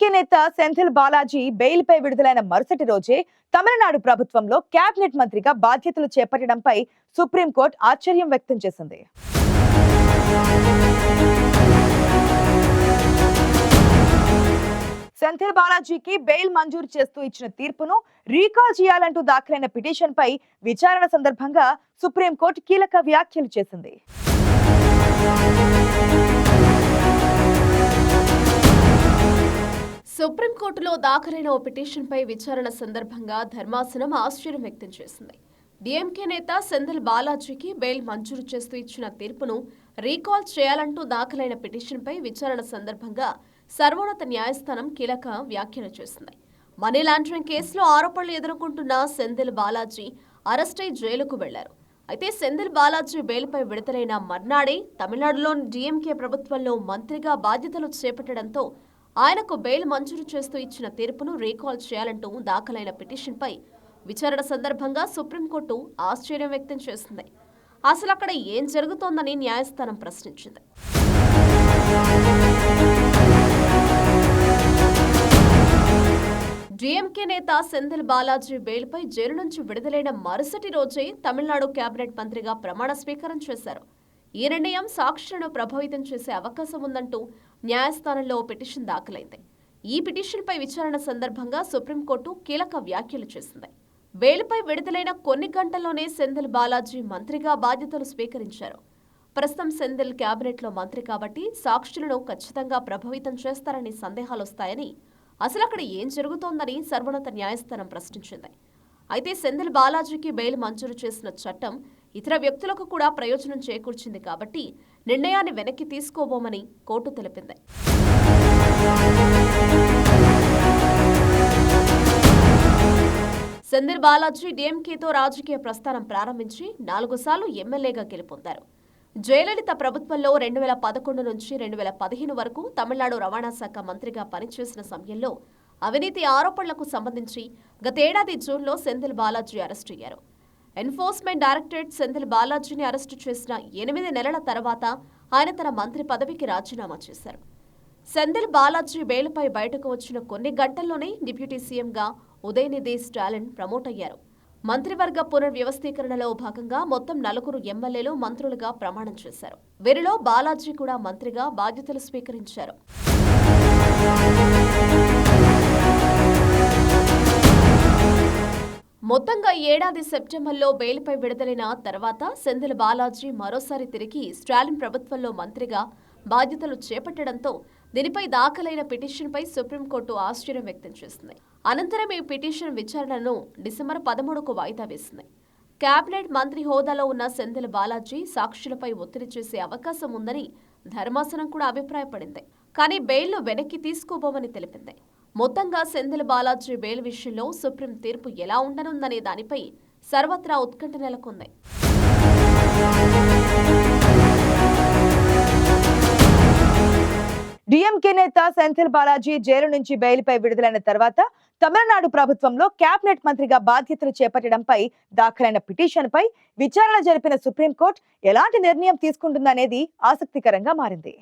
DMK నేత సెంథిల్ బాలాజీ బెయిల్పై విడుదలైన మరుసటి రోజే తమిళనాడు ప్రభుత్వంలో కేబినెట్ మంత్రిగా బాధ్యతలు చేపట్టడంపై సుప్రీంకోర్టు ఆశ్చర్యం వ్యక్తం చేసింది. సెంథిల్ బాలాజీకి బెయిల్ మంజూరు చేస్తూ ఇచ్చిన తీర్పును రీకాల్ చేయాలంటూ దాఖలైన పిటిషన్పై విచారణ సందర్భంగా సుప్రీంకోర్టు కీలక వ్యాఖ్యలు చేసింది. సుప్రీంకోర్టులో దాఖలైన ఓ పిటిషన్పై విచారణ సందర్భంగా ధర్మాసనం ఆశ్చర్యం వ్యక్తం చేసింది. డిఎంకే నేత సెంధిల్ బాలాజీకి బెయిల్ మంజూరు చేస్తూ ఇచ్చిన తీర్పును రీకాల్ చేయాలంటూ దాఖలైన పిటిషన్పై విచారణ సందర్భంగా సర్వోన్నత న్యాయస్థానం కీలక వ్యాఖ్యలు చేసింది. మనీ లాండరింగ్ కేసులో ఆరోపణలు ఎదుర్కొంటున్న సెంధిల్ బాలాజీ అరెస్టై జైలుకు వెళ్ళారు. అయితే సెంధిల్ బాలాజీ బెయిల్పై విడుదలైన మర్నాడే తమిళనాడులోని డిఎంకే ప్రభుత్వంలో మంత్రిగా బాధ్యతలు చేపట్టడంతో ఆయనకు బెయిల్ మంజూరు చేస్తూ ఇచ్చిన తీర్పును రీకాల్ చేయాలంటూ దాఖలైన పిటిషన్పై విచారణ సందర్భంగా సుప్రీంకోర్టు ఆశ్చర్యం వ్యక్తం చేసింది. అసలు అక్కడ ఏం జరుగుతోందని న్యాయస్థానం ప్రశ్నించింది. డిఎంకే నేత సెంధిల్ బాలాజీ బెయిల్పై జైలు నుంచి విడుదలైన మరుసటి రోజే తమిళనాడు కేబినెట్ మంత్రిగా ప్రమాణ స్వీకారం చేశారు. ఈ నిర్ణయం సాక్షులను ప్రభావితం చేసే అవకాశం ఉందంటూ న్యాయస్థానంలో ఓ పిటిషన్ దాఖలైంది. ఈ పిటిషన్పై విచారణ సందర్భంగా సుప్రీంకోర్టు కీలక వ్యాఖ్యలు చేసింది. బెయిల్పై విడుదలైన కొన్ని గంటల్లోనే సెంధిల్ బాలాజీ మంత్రిగా బాధ్యతలు స్వీకరించారు. ప్రస్తుతం సెంధిల్ కేబినెట్లో మంత్రి కాబట్టి సాక్షులను ఖచ్చితంగా ప్రభావితం చేస్తారని సందేహాలొస్తాయని అసలు అక్కడ ఏం జరుగుతోందని సర్వోన్నత న్యాయస్థానం ప్రశ్నించింది. అయితే సెంధిల్ బాలాజీకి బెయిల్ మంజూరు చేసిన చట్టం ఇతర వ్యక్తులకు కూడా ప్రయోజనం చేకూర్చింది కాబట్టి నిర్ణయాన్ని వెనక్కి తీసుకోబోమని కోర్టు తెలిపింది. సెంధిల్ బాలాజీ డీఎంకేతో రాజకీయ ప్రస్థానం ప్రారంభించి నాలుగు సార్లు ఎమ్మెల్యేగా గెలుపొందారు. జయలలిత ప్రభుత్వంలో రెండు వేల పదకొండు నుంచి రెండు వేల పదిహేను వరకు తమిళనాడు రవాణా శాఖ మంత్రిగా పనిచేసిన సమయంలో అవినీతి ఆరోపణలకు సంబంధించి గతేడాది జూన్లో సెంధిల్ బాలాజీ అరెస్టు అయ్యారు. ఎన్ఫోర్స్మెంట్ డైరెక్టరేట్ సెంథిల్ బాలాజీని అరెస్టు చేసిన ఎనిమిది నెలల తర్వాత ఆయన తన మంత్రి పదవికి రాజీనామా చేశారు. సెంథిల్ బాలాజీ బెయిల్పై బయటకు వచ్చిన కొన్ని గంటల్లోనే డిప్యూటీ సీఎంగా ఉదయనిధి స్టాలిన్ ప్రమోట్ అయ్యారు. మంత్రివర్గ పునర్వ్యవస్థీకరణలో భాగంగా మొత్తం నలుగురు ఎమ్మెల్యేలు మంత్రులుగా ప్రమాణం చేశారు. వీరిలో బాలాజీ కూడా మంత్రిగా బాధ్యతలు స్వీకరించారు. మొత్తంగా ఏడాది సెప్టెంబర్లో బెయిల్పై విడుదలైన తర్వాత సెంధిల్ బాలాజీ మరోసారి తిరిగి స్టాలిన్ ప్రభుత్వంలో మంత్రిగా బాధ్యతలు చేపట్టడంతో దీనిపై దాఖలైన పిటిషన్పై సుప్రీంకోర్టు ఆశ్చర్యం వ్యక్తం చేసింది. అనంతరం ఈ పిటిషన్ విచారణను డిసెంబర్ పదమూడుకు వాయిదా వేసింది. కేబినెట్ మంత్రి హోదాలో ఉన్న సెంధిల్ బాలాజీ సాక్షులపై ఒత్తిడి చేసే అవకాశం ఉందని ధర్మాసనం కూడా అభిప్రాయపడింది. కానీ బెయిల్ను వెనక్కి తీసుకోబోమని తెలిపింది. మొత్తంగా సెంధిల్ బాలాజీ బెయిల్ విషయంలో సుప్రీం తీర్పు ఎలా ఉండనుందనే దానిపై సర్వత్రా ఉత్కంఠ నెలకొంది. డిఎంకే నేత సెంథిల్ బాలాజీ జైలు నుంచి బెయిల్పై విడుదలైన తర్వాత తమిళనాడు ప్రభుత్వంలో కేబినెట్ మంత్రిగా బాధ్యతలు చేపట్టడంపై దాఖలైన పిటిషన్పై విచారణ జరిపిన సుప్రీంకోర్టు ఎలాంటి నిర్ణయం తీసుకుంటుందనేది ఆసక్తికరంగా మారింది.